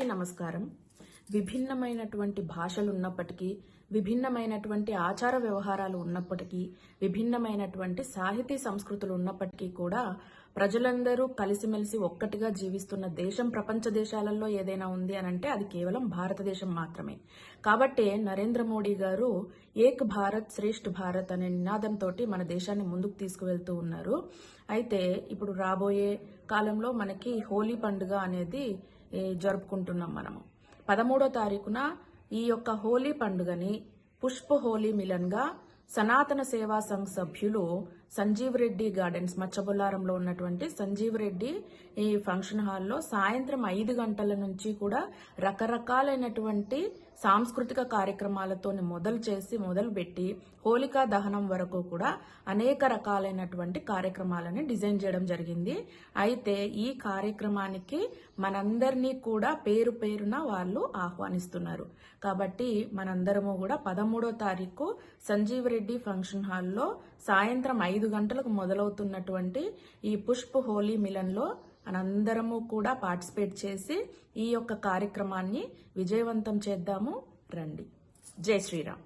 అందరికీ నమస్కారం. విభిన్నమైనటువంటి భాషలు ఉన్నప్పటికీ విభిన్నమైనటువంటి ఆచార వ్యవహారాలు ఉన్నప్పటికీ విభిన్నమైనటువంటి సాహితీ సంస్కృతులు ఉన్నప్పటికీ కూడా ప్రజలందరూ కలిసిమెలిసి ఒక్కటిగా జీవిస్తున్న దేశం ప్రపంచ దేశాలలో ఏదైనా ఉంది అని అంటే అది కేవలం భారతదేశం మాత్రమే. కాబట్టే నరేంద్ర మోడీ గారు ఏక్ భారత్ శ్రేష్ఠ భారత్ అనే నినాదంతో మన దేశాన్ని ముందుకు తీసుకువెళ్తూ ఉన్నారు. అయితే ఇప్పుడు రాబోయే కాలంలో మనకి హోలీ పండుగ అనేది జరుపుకుంటున్నాం మనము. పదమూడో తారీఖున ఈ యొక్క హోలీ పండుగని పుష్ప హోలీ మిలన్గా సనాతన సేవా సంఘ్ సభ్యులు సంజీవ్ రెడ్డి గార్డెన్స్ మచ్చబొల్లారంలో ఉన్నటువంటి సంజీవ్ రెడ్డి ఈ ఫంక్షన్ హాల్లో సాయంత్రం ఐదు గంటల నుంచి కూడా రకరకాలైనటువంటి సాంస్కృతిక కార్యక్రమాలతో మొదలు చేసి మొదలుపెట్టి హోలికా దహనం వరకు కూడా అనేక రకాలైనటువంటి కార్యక్రమాలని డిజైన్ చేయడం జరిగింది. అయితే ఈ కార్యక్రమానికి మనందరినీ కూడా పేరు పేరున వాళ్ళు ఆహ్వానిస్తున్నారు. కాబట్టి మనందరము కూడా పదమూడో తారీఖు సంజీవ్ రెడ్డి ఫంక్షన్ హాల్లో సాయంత్రం ఐదు ఐదు గంటలకు మొదలవుతున్నటువంటి ఈ పుష్ప హోలీ మిలన్లో మనందరము కూడా పార్టిసిపేట్ చేసి ఈ యొక్క కార్యక్రమాన్ని విజయవంతం చేద్దాము. రండి. జై శ్రీరామ్.